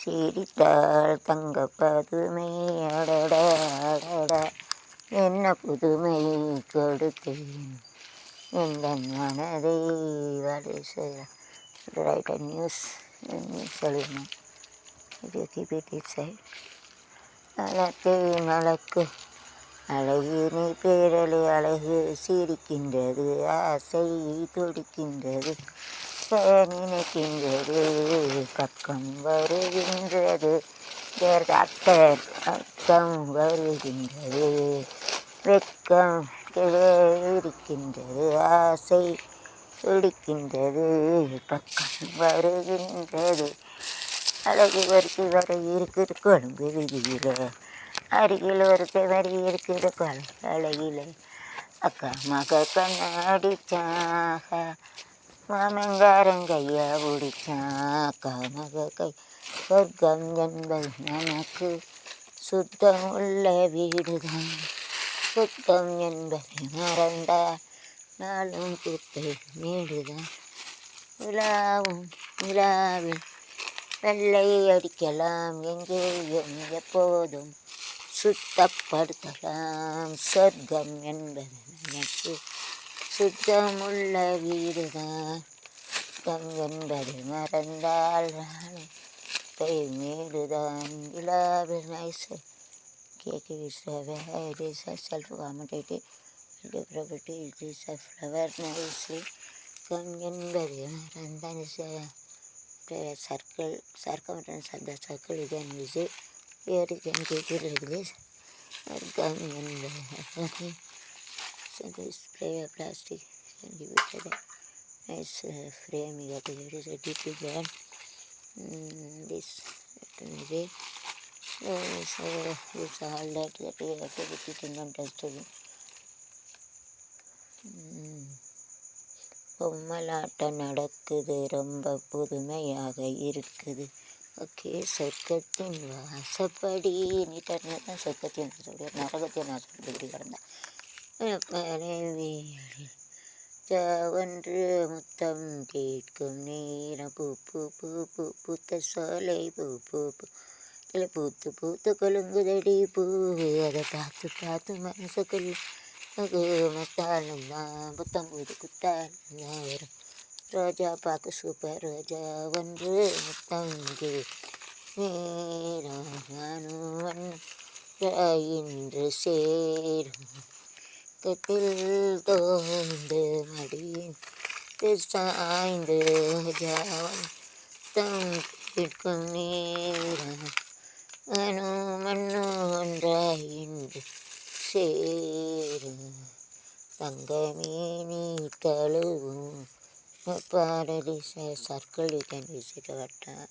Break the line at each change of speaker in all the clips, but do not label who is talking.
சிரித்தாள் தங்க பதுமை அடடா அடடா என்ன புதுமை கொடுத்தேன்? எந்த மனதை வடு ரைட் நியூஸ் சொல்லணும் இது கிபிடி சைட் அழகை மலக்கு அழகினை பேரலை அழகு சிரிக்கின்றது. ஆசை துடிக்கின்றது. நினைக்கின்றது கக்கம் வருகின்றது அட்டர் அக்கம் வருகின்றது வெக்கம் இருக்கின்றது ஆசை துடிக்கின்றது பக்கம் வருகின்றது. அழகு வரிசை வரை இருக்குது கொழும்பு விதியில். அருகில் ஒருத்த வரி இருக்குது கொலை அழகில். அக்கா மக கண்ணாடிச்சாக மாமங்காரன் கையா பிடிச்சான் அக்கா கை சொர்க்கம் என்பது நமக்கு சுத்தம் உள்ள வீடுதான். சுத்தம் என்பதை மறந்த நாளும் குத்தை மேடுதான் விழாவும் விழாவில் வெள்ளை அடிக்கலாம் எங்கேயும் எப்போதும் சுத்தப்படுத்தலாம். சொர்க்கம் என்பது நமக்கு சுத்தமுள்ள வீடுதான் சுத்தம் என்பது மறந்தால் கை மேடுதான் விழாவில் nice cake is it is a self-accommodating property it is a flower nicely come என்பது மறந்தான் circle circumference of the circle you can use it here you can take it and uh, so plastic and give it a nice uh, frame you have to give a deep brand mm, this maybe uh, so it's all that that we have to repeat it in one dustbin mm. பொம்மலாட்டம் நடக்குது ரொம்ப புதுமையாக இருக்குது okay சொர்க்கத்தின் வாசப்படி நீட்டாக தான் சொர்க்கத்தின் வாசப்படி நரகத்தின் வாசப்படி கிடந்தேன் மனைவி ஒன்று முத்தம் கேட்கும் நேரம். பூ பூ பூ பூ பூத்த சோலை. பூ பூ பூ. இதில் பூத்து பூத்து கொழுங்குதடி பூ அதை பார்த்து பார்த்து மனசு மத்தாலும் தான் புத்தம் புது குத்தாலும் தான் வரும் ரோஜா பார்க்க சூப்பர் ரோஜா ஒன்று முத்தம் நேரம். நானும் இன்று சேரும். கத்தில் தோந்து மடியின் சாய்ந்து ஜாவன் தம் கேட்கும் நேரம் அனு மண்ணு ஒன்றாயின்று சேரும். தங்கமே நீ தழுவும். பாடலி சர்க்கிள் யூ கேன் விசிட் வட்டேன்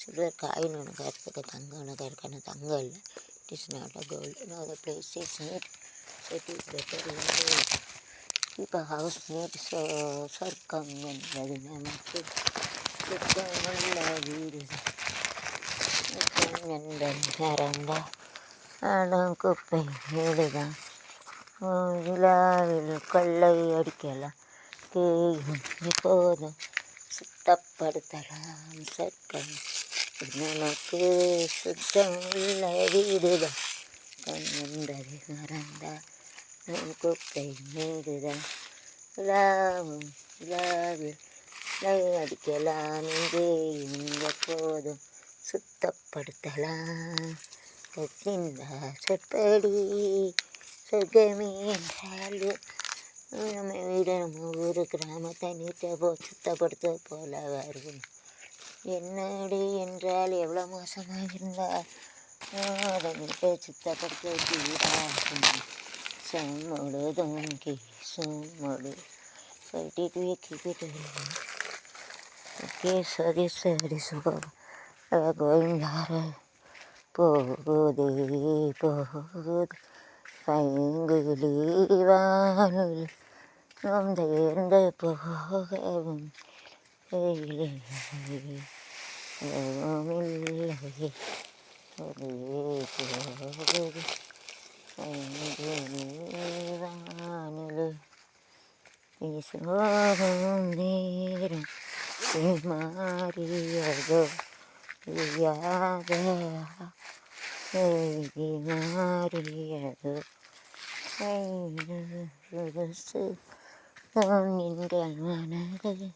சில்வர் காயின் உனக்கு இருக்கு தங்கம் உனக்கு இருக்கான தங்கம் இல்லை it is not a gold நான் the place is need so it is better இப்போ ஹவுஸ் நீட் ஸோ சொர்க்கம் என்பது நமக்கு சுத்தமுள்ள வீடு சுத்தம் என்பது நிறந்தா ஆடும் குப்பை வீடுதான் விழாவில் கொள்ளை அடிக்கலாம் தேயும் எப்போதும் சுத்தப்படுத்தலாம் சொர்க்கம் நமக்கு சுத்தம் உள்ள வீடுதான் கண் என்பதை மறந்தால் குப்பை மீதுதான் விழாவும் விழாவில் அடிக்கலாம் இங்கேயும் எப்போதும் சுத்தப்படுத்தலாம் சொத்தின் வாசப்படி சொர்க்கமே என்றாலும் நம்ம வீடு நம்ம ஊர் கிராமத்தை நீட்டாக போ சுத்தப்படுத்த போல வரும் என்னடி என்றால் எவ்வளோ மோசமாக இருந்தால் அதை நீட்டாக சுத்தப்படுத்த வீடாகும் சம்மொழுதும் சும்மொழு சொல்லிட்டு வைக்கிட்டு ஓகே சரி சரி சுகம் கோவிந்தார போகுதே போகுது பைங்குலி வானுல் நாம் தேர்ந்த போகவும் இல்லை போகுது பைங்குலி His love needed in Maria മാറിയത് നിന്റെ മനത്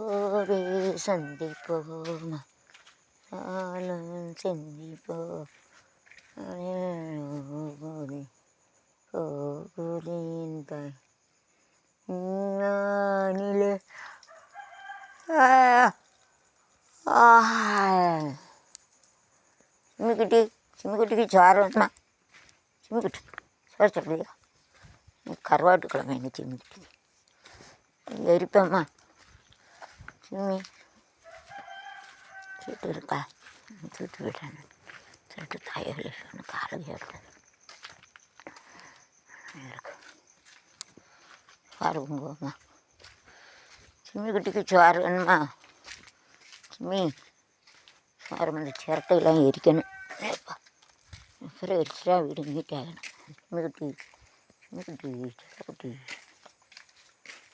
ഓടി സന്ധി പോമ ആളും ചിന്തി പോകൂലി Nah, nile eh, ah. Ini gede ini gede ke jaran mah ini gede. Saya coba ya. Ini karwa dulu kalau ini ini gede. Ya itu mah ini itu dulu itu dulu kan itu tayar lagi kan kalau ya itu சோறு பாருங்கம்மா சிம்மி குட்டிக்கு சோறு வேணுமா? சிம்மி சோறு வந்து சிரட்டையெல்லாம் எரிக்கணும். அப்புறம் எரிச்சிட்டா வீடு நீட்டாகணும் சிம்மி குட்டி சிம்மி குட்டி குட்டி.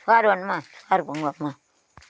சோறு வேணுமா? சோறு பொங்கம்மா